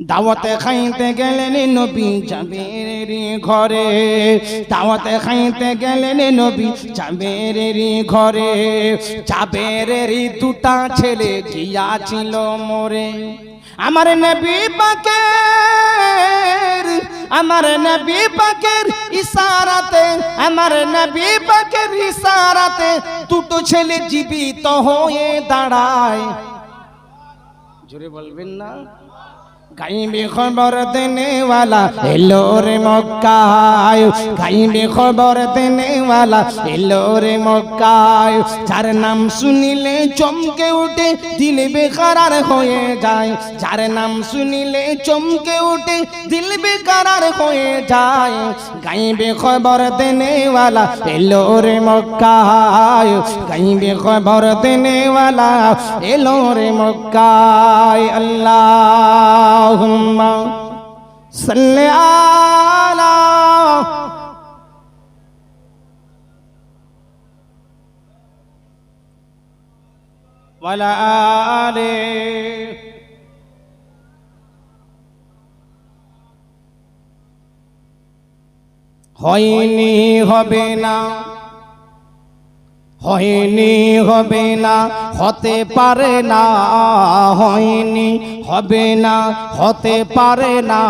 দাওয়াতে খাইতে গেলেন নবী জাবেরের ঘরে। দাওয়াতে খাইতে গেলেন নবী জাবেরের ঘরে। জাবেরের দুটা ছেলে গিয়াছিল মোরে। আমার নবী পাকের আমার নবী পাকের ইশারাতে আমার নবী পাকের ইশারাতে দুটো ছেলে জীবিত হয়ে দাঁড়ায়। জোরে বলবেন না? গাইবে খবর দেনেওয়ালা, এলো রে মক্কায়। গাইবে খবর দেনেওয়ালা, এলো রে মক্কায়। যার নাম শুনিলে চমকে উঠে দিল বেকারার হয়ে যায়। যার নাম শুনিলে চমকে উঠে দিল বেকারার হয়ে যায়। গাইবে খবর দেনেওয়ালা, এলো রে মক্কায়। গাইবে খবর দেনেওয়ালা, এলো রে মক্কায়। আল্লাহ আল্লাহুম্মা সাল্লি আলা ওয়ালা আলে হয়নি হবে না, হয়নি হবে না, হতে পারে না, হয়নি হবে না হতে পারে না।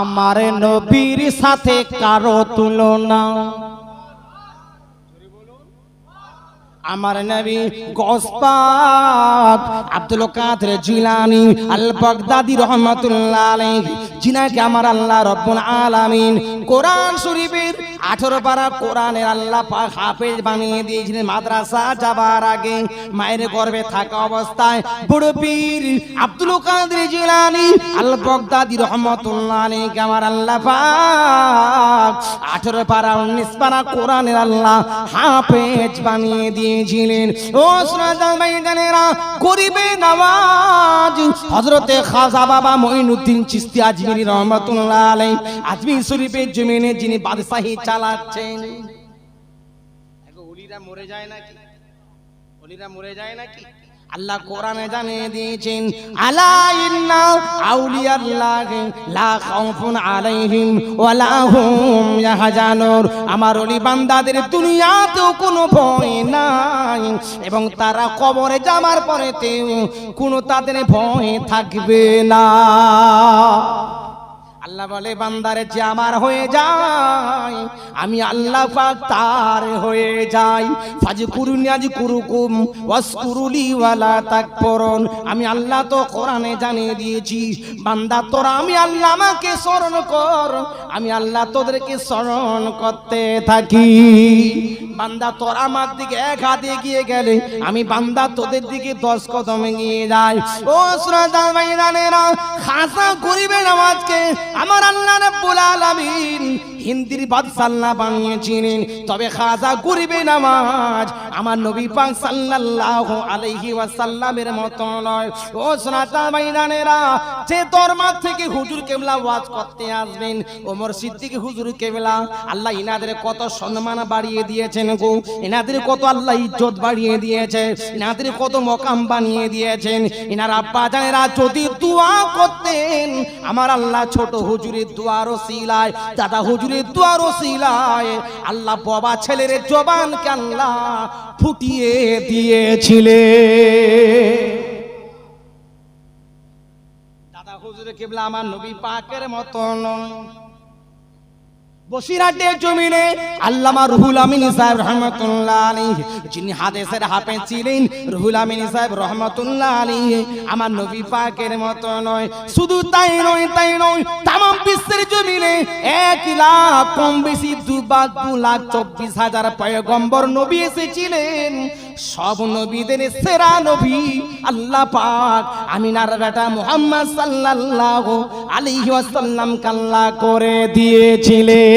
আমার নবীর সাথে কারও তুলনা। আমার নবী গোসপাক আব্দুল কাদের জিলানি আল বাগদাদি রহমাতুল্লাহ আলাইহি জিনাকে আমার আল্লাহ রব্বুল আলামিন কোরআন শরীফের 18 পারা কোরআনের আল্লাহ পাক হাফেজ বানিয়ে দিয়েছিলেন মাদ্রাসা যাবার আগে। মায়ের গর্ভে থাকা অবস্থায় বড় পীর আব্দুল কাদের জিলানি আল বাগদাদি রহমাতুল্লাহ আলাইহি, আমার আল্লাহ পাক 18 পারা 19 পারা কোরআনের আল্লাহ হাফেজ বানিয়ে দিয়েছিলেন। ও শ্রদ্ধা ভাইজানেরা, গরিবে নামাজ। হজরতে খাজা বাবা মঈনুদ্দিন চিস্তি আজমিরি রহমতুল্লাহ আলাই আজমির শরীফের জমিনে যিনি বাদশাহী চালাচ্ছেন। ওলিরা মরে যায় নাকি? ওলিরা মরে যায় নাকি? আল্লাহ কোরআনে জানিয়ে দিয়েছেন, আলা ইন্না আউলিয়াল্লাহ লা খাউফুন আলাইহিম ওয়ালা হুম ইয়াহজানুন। আমার ওলি বান্দাদের দুনিয়াতেও কোনো ভয় নাই এবং তারা কবরে যাবার পরেতেও কোনো তাদের ভয় থাকবে না। আল্লাহ বলে, বান্দারে, যে আমার হয়ে যায়, আমি আল্লাহ পাক তার হয়ে যাই। ফাজ কুরুনি আজ কুরুকুম ওয়াসকুরুলি ওয়ালা তাকফুরুন। আমি আল্লাহ তো কোরআনে জানিয়ে দিয়েছি, বান্দা তোরা, আমি আল্লাহ আমাকে স্মরণ কর। আমি আল্লাহ তোদেরকে স্মরণ করতে থাকি। বান্দা তোরা আমার দিকে এক হাত এগিয়ে গেলে, আমি বান্দা তোদের দিকে দশ কদম এগিয়ে যাই। ও শ্রদ্ধা ভাইরানেরা খাসা গরিবের নামাজকে আমার আল্লাহ রাব্বুল আলামিন হিন্দির বাদশাল্লাহ বানিয়েছিলেন। তবে খাজা গরিবে নামাজ আমার নবী পাক সাল্লাল্লাহু আলাইহি ওয়াসাল্লামের মত নয়। ও সোনাতা ভাইরানেরা যে দরমার থেকে হুজুর কেবলা ওয়াজ করতে আসবেন, ওমর সিদ্দিক হুজুর কেবলা, আল্লাহ ইনাদের কত সম্মান বাড়িয়ে দিয়েছেন গো। ইনাদের কত আল্লাহ ইজ্জত বাড়িয়ে দিয়েছে, ইনাদের কত মকাম বানিয়ে দিয়েছেন। ইনার আব্বা জানেরা যদি দোয়া করতেন, আমার আল্লাহ ছোট হুজুরের দোয়ার সিলায় দাদা হুজুরের আল্লাহ বাবা ছেলের জবানকে আল্লাহ ফুটিয়ে দিয়েছিলে। দাদা হুজুরে কেবলা আমার নবী পাকের মতন। বসিরাটের জমিনে আল্লামা রুহুল আমিন সাহেব রহমতুল্লাহ আলী যিনি হাদেসের হাফে ছিলেন, রুহুল আমিন সাহেব রহমতুল্লাহ আলী আমার নবী পাকের মতো নয়, শুধু তাই নয় তাই নয় তাম বিশ্বের জমিনে এক লাখ কম বেশি দুবার দু লাখ চব্বিশ হাজার পয়গম্বর নবী এসেছিলেন। সব নবীদের সেরা নবী আল্লাহ পাক। আমিনার বেটা মুহাম্মদ সাল্লাল্লাহু আলাইহি ওয়াসাল্লাম কাল্লা করে দিয়েছিলেন।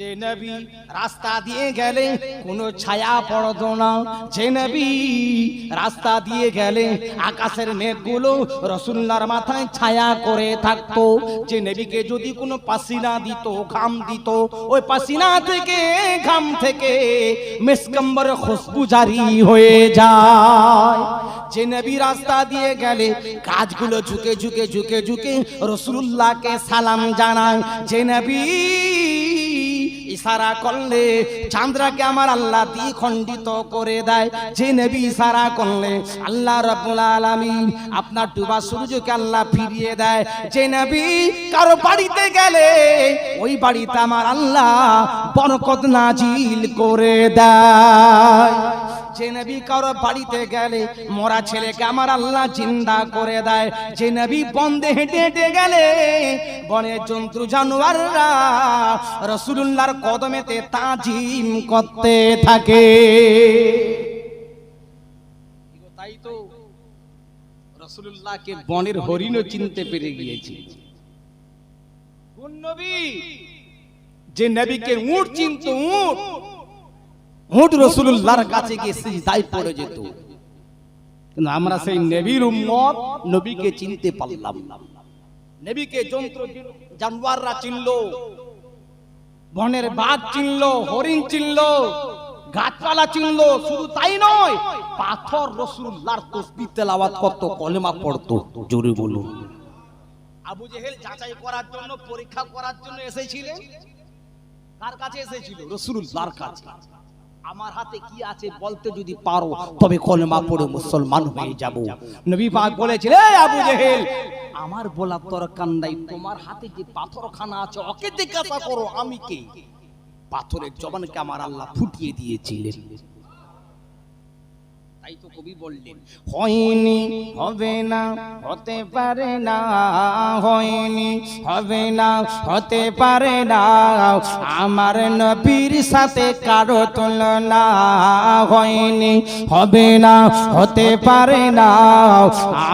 যে নবী রাস্তা দিয়ে গেলে কোনো ছায়া পড়তো না। যে নবী রাস্তা দিয়ে গেলে আকাশের মেঘগুলো রসুল্লার মাথায় ছায়া করে থাকতো। যে নবীকে যদি কোনো পাসিনা দিত, ঘাম দিত, ওই পাসিনা থেকে, ঘাম থেকে মেসকম্বর খুশবু হয়ে যায়। যে নবী রাস্তা দিয়ে গেলে কাজগুলো ঝুঁকে ঝুঁকে ঝুঁকে ঝুঁকে রসুল্লাহকে সালাম জানায়। যে নবী ইশারা করলে চান্দ্রাকে আমার আল্লাহ দি খণ্ডিত করে দেয়। যে নেবি ইশারা করলে আল্লাহ রাব্বুল আলামিন আপনার ডুবা সূর্যকে আল্লাহ ফিরিয়ে দেয়। যে নবী কারও বাড়িতে গেলে ওই বাড়িতে আমার আল্লাহ বরকত নাজিল করে দেয়। যে নবী কারও বাড়িতে গেলে মরা ছেলেকে আমার আল্লাহ জিন্দা করে দেয়। যে নবী বন্ধে হেঁটে হেঁটে গেলে বনের জন্তু জানোয়াররা রসুল্লাহর কদমেতে তাজিম করতে থাকে। তাই তো রসুল্লাহকে বনের হরিণও চিনতে পেরে গিয়েছি। কোন নবী? যে নবীকে উট চিনত উট। উট রসুল্লাহর কাছে গিয়ে সিজদায় পড়ে যেত। কিন্তু আমরা সেই নবীর উম্মত নবীকে চিনতে পারলাম না। নবীকে যন্ত্র জানোয়াররা চিনলো, বনের বাঘ চিনলো, হরিণ চিনলো, গাছপালা চিনলো, শুধু তাই নয়, পাথর রসুল্লাহর তসবি তেলাওয়াত করতো, কলেমা পড়তো, জোরে বলুন। আবু জেহেল যাচাই করার জন্য, পরীক্ষা করার জন্য এসেছিলেন? কার কাছে এসেছিল? রসুল্লাহর কাছে। আমার হাতে কি আছে বলতে যদি পারো, তবে কলমা পড়ে মুসলমান হয়ে যাব। নবী পাক বলেছিল, "এই আবু জেহেল, আমার বলা দরকার নাই তোমার হাতে যে পাথরখানা আছে, ওকে জিজ্ঞাসা করো, আমি কে? পাথরের জবানকে আমার আল্লাহ ফুটিয়ে দিয়েছিলেন। তাই তো কবি বললেন, হয়নি, হবে না, হতে পারে না, হয়নি, হবে না, হতে পারে না। আমার নবীর সাথে কারও তুলনা হয়নি, হবে না, হতে পারে না।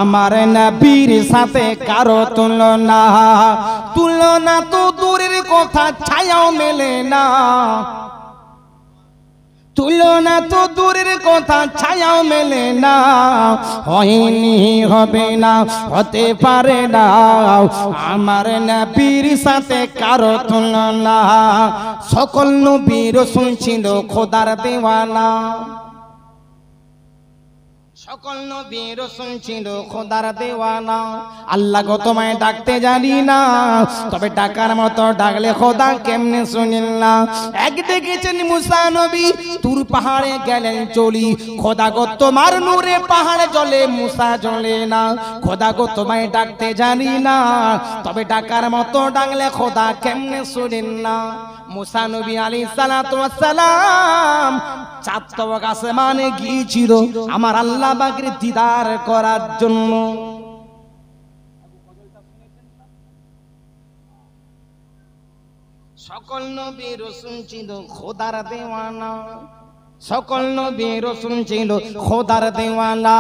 আমার নবীর সাথে কারও তুলনা তুলনা তো দূরের কথা, ছায়াও মেলে না। তুলনা তো দূরের কথা, ছায়াও মেলে না। হয়নি, হবে না, হতে পারে না। আমার নবীর সাথে কারও তুলনা। সকল নবীর শুনছিল খোদার দেওয়ানা। সকল নবীর শুনছিল খোদার দেওয়ানা। আল্লাহ গো তোমায় ডাকতে জানি না। তবে ডাকার মতো ডাকলে খোদা কেমনে শুনিল না? এক দেখেছেন মুসা নবী তুর পাহাড়ে গেলেন চলি। খোদা গো তোমার নূরে পাহাড়ে জলে মুসা জ্বলে না। খোদা গো তোমায় ডাকতে জানি না। তবে ডাকার মতো ডাকলে খোদা কেমনে শুনিল না? মুসা নবী আলী সালাম চাঁদ তবক আসমানে গিয়েছিল আমার আল্লাহ বাগের দিদার করার জন্য। সকল নবী রসুন ছিল খোদার দেওয়ানা। সকল নবী রসুন ছিল খোদার দেওয়ানা।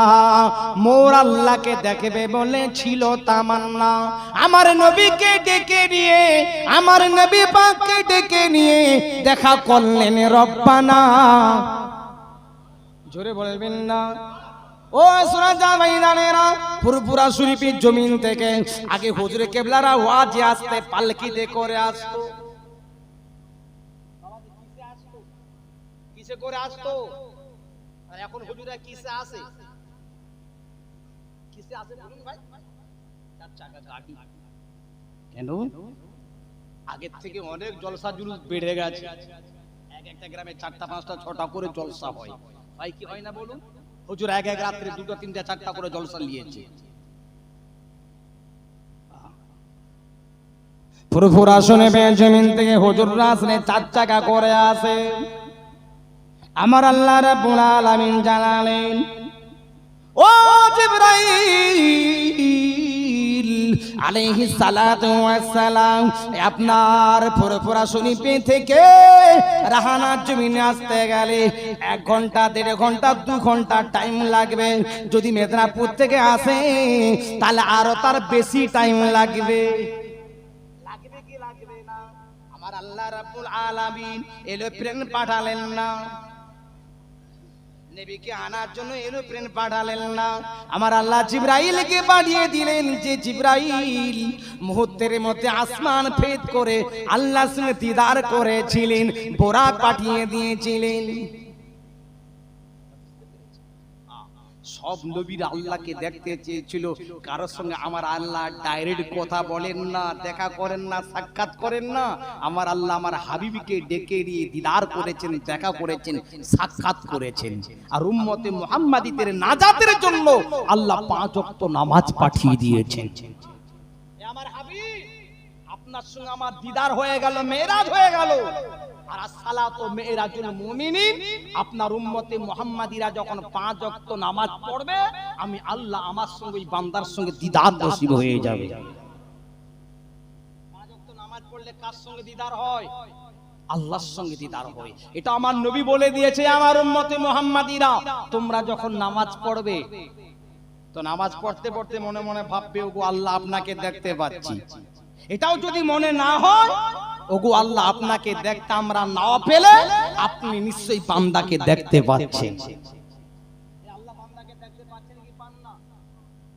মোর আল্লাহকে দেখবে বলে ছিল তামান্না। আমার নবীকে ডেকে নিয়ে, আমার নবী পাককে ডেকে নিয়ে দেখা করলেন রব্বানা। জোরে বলবেন না। ও যা ভাইরানেরা পুরপুরা শরীফের জমিন থেকে আগে হুজুরে কেবলারা ওয়াজে আসতে পালকিতে করে আসতো। কিসে করে আসতো। আর এখন হুজুরা কিসে আসে কিসে আসে বলুন ভাই? চার চাকা গাড়ি। কেন? আগের থেকে অনেক জলসা জুলুস বেড়ে গেছে। এক একটা গ্রামে চারটা পাঁচটা ছটা করে জলসা হয়। ভাই কি হয় না বলুন? হুজুর এক এক রাত্রে দুটো তিনটা চারটা করে জলসা নিয়েছে। ফুরফুরা শুনে জমিন থেকে হুজুররা আসলে চার চাকা করে আসে। আমার আল্লাহ রাব্বুল আলামিন জানালেন, ও জিবরাইল আলাইহিস সালাতু ওয়াস সালাম আপনার ফুরফুরা শরীফে থেকে রাহানার জমিনে আসতে গেলে এক ঘণ্টা, দেড় ঘণ্টা, দু ঘণ্টা টাইম লাগবে। যদি মেদিনীপুর থেকে আসে, তাহলে আরও তার বেশি টাইম লাগবে। লাগবে কি লাগবে আমার আল্লাহ রাব্বুল আলামিন এরোপ্লেন পাঠালেন না। নবীকে আনার জন্য এরোপ্লেন পাঠালেন না। আমার আল্লাহ জিব্রাইলকে পাঠিয়ে দিলেন যে জিব্রাইল মুহূর্তের মধ্যে আসমান ফেদ করে আল্লাহ সঙ্গে দিদার করেছিলেন, বোরাক পাঠিয়ে দিয়েছিলেন। সব নবীর আল্লাহকে দেখতে চেয়েছিল। কারোর সঙ্গে আমার আল্লাহ ডাইরেক্ট কথা বলেন না, দেখা করেন না, সাক্ষাৎ করেন না। আমার আল্লাহ আমার হাবিবিকে ডেকে নিয়ে দিদার করেছেন, দেখা করেছেন, সাক্ষাৎ করেছেন। আর উম্মতে মুহাম্মাদিদের নাজাতের জন্য আল্লাহ পাঁচ ওয়াক্ত নামাজ পাঠিয়ে দিয়েছেন। আমার হাবিব, আপনার সঙ্গে আমার দিদার হয়ে গেল মেরাজ হয়ে গেল। আর সালাত মেয়েরাজুল মুমিনিন আপনার উম্মতে মুহাম্মাদিরা যখন পাঁচ ওয়াক্ত নামাজ পড়বে আমি আল্লাহ আমার সঙ্গে ওই বান্দার সঙ্গে দিদার নসিব হয়ে যাবে। পাঁচ ওয়াক্ত নামাজ পড়লে কার সঙ্গে দিদার হয়? আল্লাহর সঙ্গে দিদার হয়। এটা আমার নবী বলে দিয়েছে আমার উম্মতে মুহাম্মাদিরা। তোমরা যখন নামাজ পড়বে তো নামাজ পড়তে পড়তে মনে মনে ভাববে ওগো আল্লাহ আপনাকে দেখতে পাচ্ছি। এটাও যদি মনে না হয় ওগো আল্লাহ আপনাকে দেখতে আমরা না পেলে আপনি নিশ্চয়ই বান্দাকে দেখতে পাচ্ছেন। আল্লাহ বান্দাকে দেখতে পাচ্ছেন কি পান না?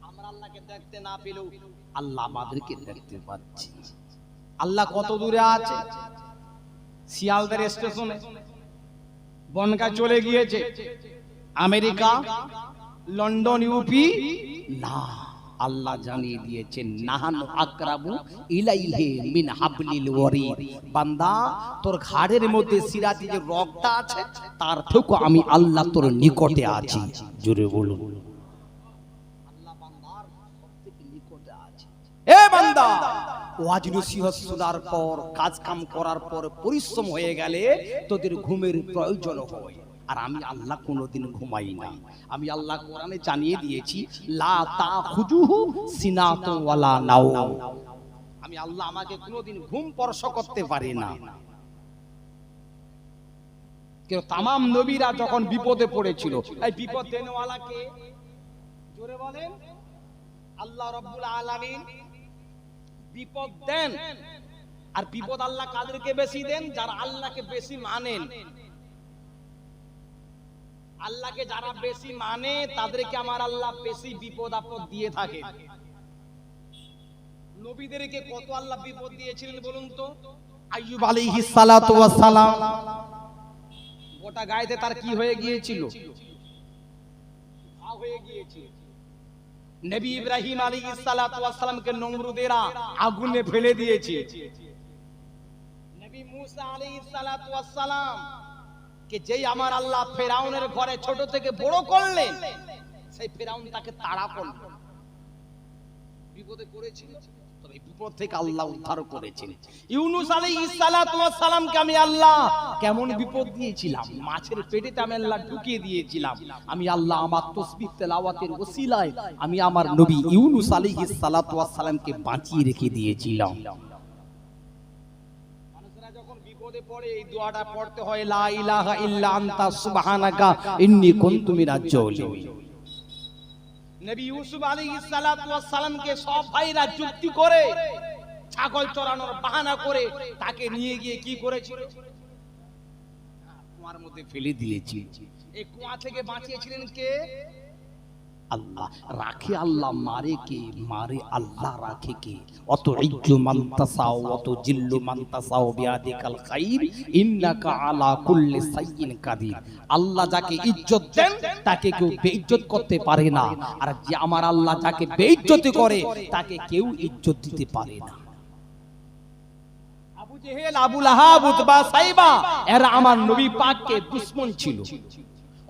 আমরা আল্লাহকে দেখতে না পেলেও আল্লাহ আমাদেরকে দেখতে পাচ্ছি। আল্লাহ কত দূরে আছে? শিয়ালদের স্টেশনে। বনগা চলে গিয়েছে। America London UP? না। আল্লাহ জানিয়ে দিয়েছেন, নাহানু আকরাবু ইলাইহে মিন হাবলিল ওয়ারিদ। বান্দা, তোর ঘাড়ের মধ্যে সিরাতি যে রগটা আছে, তার থেকেও আমি আল্লাহ তোর নিকটে আছি। জোরে বলুন। এ বান্দা, ওয়াজ নসিহত শোনার পর কাজ কাম করার পর, পরিশ্রম হয়ে গেলে তোদের ঘুমের প্রয়োজন হয়। আর আমি আল্লাহ কোনোদিন ঘুমাই না আমি আল্লাহ কোরআনে জানিয়ে দিয়েছি আমি আল্লাহ আমাকে কোনোদিন ঘুম স্পর্শ করতে পারি না। কেউ নবীরা যখন বিপদে পড়েছিল, এই বিপদ দেনওয়ালা কে জোরে বলেন, আল্লাহ রব্বুল আলামিন বিপদ দেন, আর বিপদ আল্লাহ কাদেরকে বেশি দেন, যারা আল্লাহকে বেশি মানেন। আল্লাহকে যারা বেশি মানে তাদেরকে আমার আল্লাহ বেশি বিপদ আপদ দিয়ে থাকে। নবীদেরকে কত আল্লাহ বিপদ দিয়েছিলেন বলুন তো? আইয়ুব আলাইহিস সালাতু ওয়াস সালাম। গোটা গায়েতে তার কি হয়ে গিয়েছিল? ঘা হয়ে গিয়েছিল। নবী ইব্রাহিম আলাইহিস সালাতু ওয়াস সালামকে নমরুদেরা আগুনে ফেলে দিয়েছে। নবী মুসা আলাইহিস সালাতু ওয়াস সালাম যেই আমার আল্লাহ ফেরাউনের ঘরে ছোট থেকে বড় করলেন, সেই ফেরাউন তাকে তাড়া করল। বিপদে করেছিল আমি কেমন বিপদ দিয়েছিলাম? মাছের পেটেতে আমি আল্লাহ ঢুকিয়ে দিয়েছিলাম। আমি আল্লাহ আমার তসবিহ তেলাওয়াতের ওসিলায় আমি আমার নবী ইউনুস ওয়াস সালামকে বাঁচিয়ে রেখে দিয়েছিলাম। বিপদে পড়ে এই দোয়াটা পড়তে হয়, লা ইলাহা ইল্লা আনতা, সুবহানাকা, ইন্নী কুনতু মিনাজ জালিমিন। নবী ইউসুফ আলাইহিস সালাতু ওয়াস সালামকে সব ভাইরা যুক্তি করে, ছাগল চড়ানোর বাহানা করে তাকে নিয়ে গিয়ে কি করেছিল? কুয়ার মধ্যে ফেলে দিয়েছি এই কুয়া থেকে বাঁচিয়েছিলেন কে? আল্লাহ। রাখে আল্লাহ, মারে কে? মারে আল্লাহ রাখে কে? অত ইজ্জু মান্তাসাও অত জিল্লু মান্তাসাও বিয়াদিকাল খাইর, ইন্নাকা আলা কুল্লি সাইয়িন কাদির। আল্লাহ যাকে ইজ্জত দেন, তাকে কেউ বেইজ্জত করতে পারে না। আর যে আমার আল্লাহ যাকে বেইজ্জতি করে, তাকে কেউ ইজ্জত দিতে পারে না। আবু জেহেল আবু লাহাব উতবা সাইবা, এরা আমার নবী পাককে দুশমন ছিল।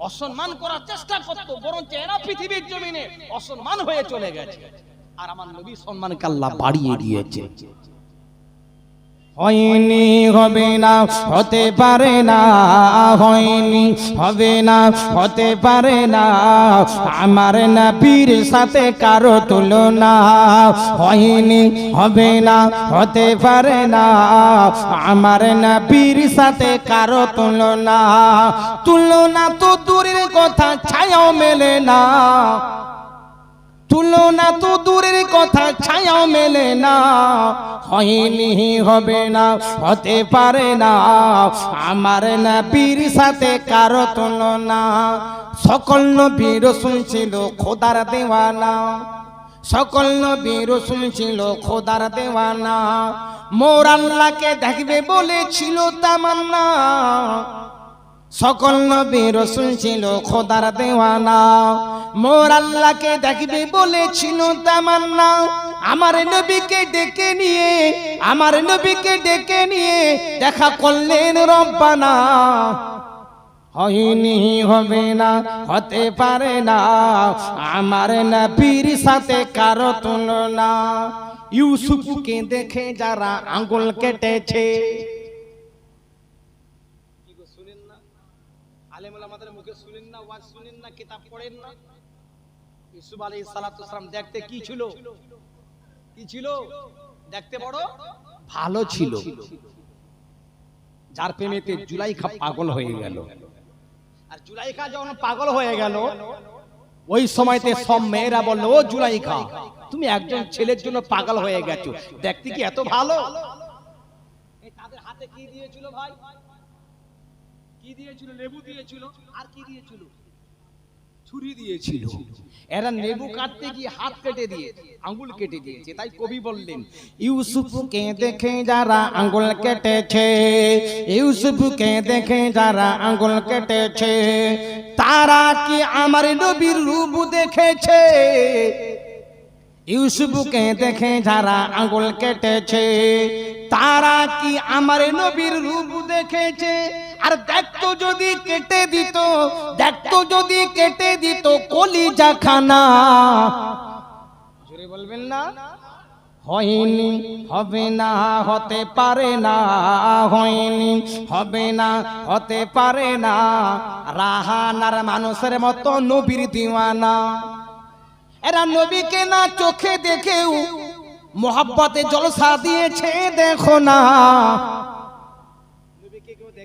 অসম্মান করার চেষ্টা করতো, বরঞ্চ এরা পৃথিবীর জমিনে অসম্মান হয়ে চলে গেছে। আর আমার নবী সম্মানকে আল্লাহ বাড়িয়ে দিয়েছে। হয়নি, হবে না, হতে পারে না, হয়নি, হবে না, হতে পারে না। আমার নবীর সাথে কারও তুলনা হয়নি, হবে না, হতে পারে না। আমার নবীর সাথে কারও তুলনা তুলনা তো দূরের কথা, ছায়াও মেলে না। তুলনা তো দূরের কথা, ছায়াও মেলে না। হয়নি, হবে না, হতে পারে না। আমার নবীর সাথে কারও তুলনা। সকল নবী রসুল ছিল খোদার দেওয়ানা। সকল নবী রসুল ছিল খোদার দেওয়ানা। মোর আল্লাহকে দেখবে বলেছিল তামান্না। সকল নবী রসুল ছিল খোদার দেওয়ানা। মোর আল্লাহকে দেখবে বলেছিল তামান্না। আমার নবীকে ডেকে নিয়ে, আমার নবীকে ডেকে নিয়ে দেখা করলেন রব্বানা। হয়নি, হবে না, হতে পারে না। আমার নবীর সাথে কারও তুলনা। ইউসুফকে দেখে যারা আঙ্গুল কেটেছে কি গো শুনেন না আলেমুল আমাদের মুখে শুনেন না ওয়াজ শুনেন না কিতাব পড়েন না। ইউসুফ আলাইহিস সালাতু সালাম দেখতে কি ছিল? কি ছিল? দেখতে বড়? ভালো ছিল। যার প্রেমেতে জুলাইখা পাগল হয়ে গেল। আর জুলাইখা যখন পাগল হয়ে গেল ওই সময়তে সব মেয়েরা বলল ও জুলাইখা তুমি একজন ছেলের জন্য পাগল হয়ে গেছো। দেখতে কি এত ভালো? তাদের হাতে কি দিয়েছিল ভাই? কি দিয়েছিল? লেবু দিয়েছিল। আর কি দিয়েছিল? ছুরি দিয়েছিল। এরা লেবু কাটতে গিয়ে হাত কেটে দিয়ে আঙ্গুল কেটে দিয়েছে, তাই কবি বললেন ইউসুফকে দেখে যারা আঙ্গুল কেটেছে ইউসুফকে দেখে যারা আঙ্গুল কেটেছে, তারা কি আমার নবীর রূপ দেখেছে? ইউসুফকে দেখে যারা আঙ্গুল কেটেছে, তারা কি আমার নবীর রূপ দেখেছে? আর দেখতো যদি কেটে দিত, দেখতো যদি কেটে দিত কলিজা খানা। জোরে বলবেন না? হয়নি, হবে না, হতে পারে না, হয়নি, হবে না, হতে পারে না। রাহানার মানুষের মতো নবীর দিওয়ানা। এরা নবীকে না চোখে দেখেও মোহাব্বতে জলসা দিয়েছে, দেখো না।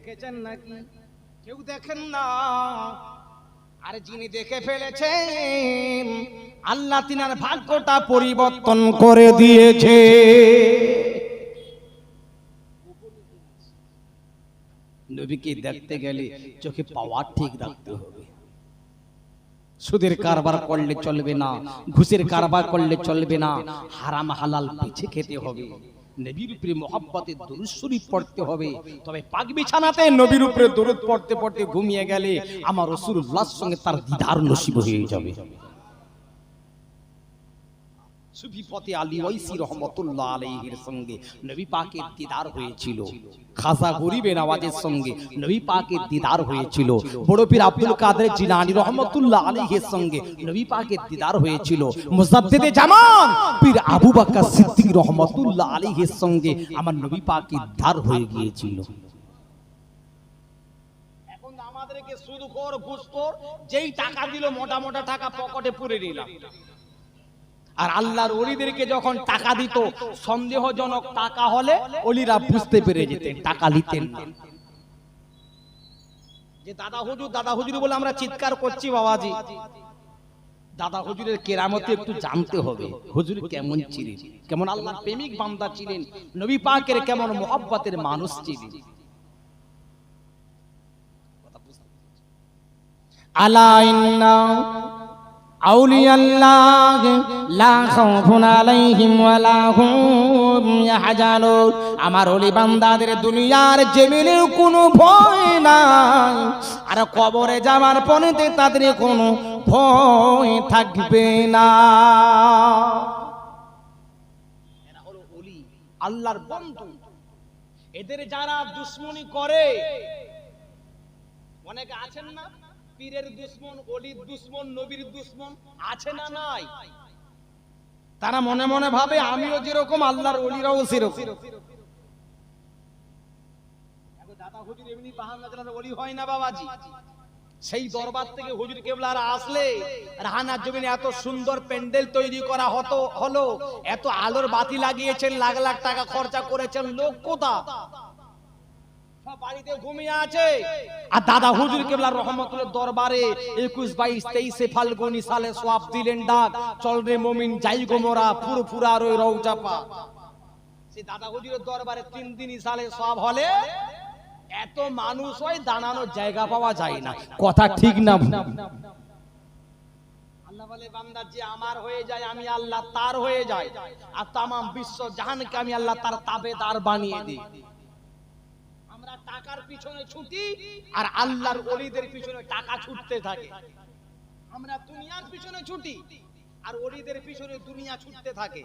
দেখেছেন নাকি? কেউ দেখেন না? আর যিনি দেখে ফেলেছেন, আল্লাহ তিনার ভাগ্যটা পরিবর্তন করে দিয়েছে। নবীকে দেখতে গেলে চোখে পাওয়ার ঠিক রাখতে হবে? সুদের কারবার করলে চলবে না, ঘুষের কারবার করলে চলবে না, হারাম হালাল পিছে খেতে হবে। নবীর উপরে মোহাব্বতে দরুদ শরীফ পড়তে হবে। তবে পাক বিছানাতে নবীর উপরে দরুদ পড়তে পড়তে ঘুমিয়ে গেলে আমার রসুল্লাহর সঙ্গে তার দিদার নসিব হয়ে যাবে। সুফি আলী রহমতুল্লাহ সঙ্গে নবী পাকের দিদার হয়েছিল। গরিবে নওয়াজের সঙ্গে নবী পাকের দিদার হয়েছিল। আব্দুল কাদের রহমতুল্লাহ সঙ্গে নবী পাকের দিদার হয়েছিল। জামান পীর আবু সিদ্দিক রহমতুল্লাহ সঙ্গে আমার নবী পাকের দিদার হয়ে গিয়েছিল। আমাদেরকে সুদখোর, ঘুষখোর, যেই টাকা দিল মোটা মোটা টাকা পকেটে পুরে নিলাম। আর আল্লাহর অলিদেরকে যখন টাকা দিত, সন্দেহজনক টাকা হলে অলিরা বুঝতে পেরে যেতেন, টাকা নিতেন না। যে দাদা হুজুর দাদা হুজুর বলে আমরা চিৎকার করছি বাবাজি। দাদা হুজুরের কেরামতে একটু জানতে হবে, হুজুর কেমন ছিলেন? কেমন আল্লাহর প্রেমিক বান্দা ছিলেন? নবী পাকের কেমন মোহাব্বতের মানুষ ছিলেন? আলা আউলিয়াল্লাহ লা খাউফুন আলাইহিম ওয়ালা হুম ইয়াহজানুন আমার ওলি বান্দাদের দুনিয়ার জমিনে কোনো ভয় নাই। আর কবরে যাওয়ার পরেতে তাদের কোনো ভয় থাকবে না। এরা হলো ওলি, আল্লাহর বন্ধু। এদের যারা দুশ্মনী করে, অনেকে আছেন না? পীরের দুশ্মন অলির দুশ্মন নবীর দুশ্মন আছে না নাই? তারা মনে মনে ভাবে আমিও যেরকম আল্লাহর অলিরাও সেরকম। দাদা হুজুর এমনি বাহানা জেলার অলি হয় না বাবাজি। সেই দরবার থেকে হুজুর কেবলার আসলে রাহানার জমিনে এত সুন্দর প্যান্ডেল তৈরি করা হতো হলো এত আলোর বাতি লাগিয়েছেন লাখ লাখ টাকা খরচা করেছেন লোক কোথা? বাড়িতে ঘুমিয়ে আছে। আর দাদা হুজুর কেবলার রহমতুল্লাহ দরবারে একুশ বাইশ তেইশে ফাল্গুনি সালে সব দিলেন ডাক। চল রে মমিন যাই গোমরা ফুরফুরা রই রৌ সেই দাদা হুজুরের দরবারে তিন দিন সালে সব হলে এত মানুষ হয় দাঁড়ানোর জায়গা পাওয়া যায় না। কথা ঠিক না। আল্লাহ বলে বান্দা যে আমার হয়ে যায় আমি আল্লাহ তার হয়ে যায় আর তামাম বিশ্ব জাহানকে আমি আল্লাহ তার তাবে তাবেদার বানিয়ে দিই। টাকার পিছনে ছুটি আর আল্লাহর অলিদের পিছনে টাকা ছুটতে থাকে। আমরা দুনিয়ার পিছনে ছুটি আর অলিদের পিছনে দুনিয়া ছুটতে থাকে।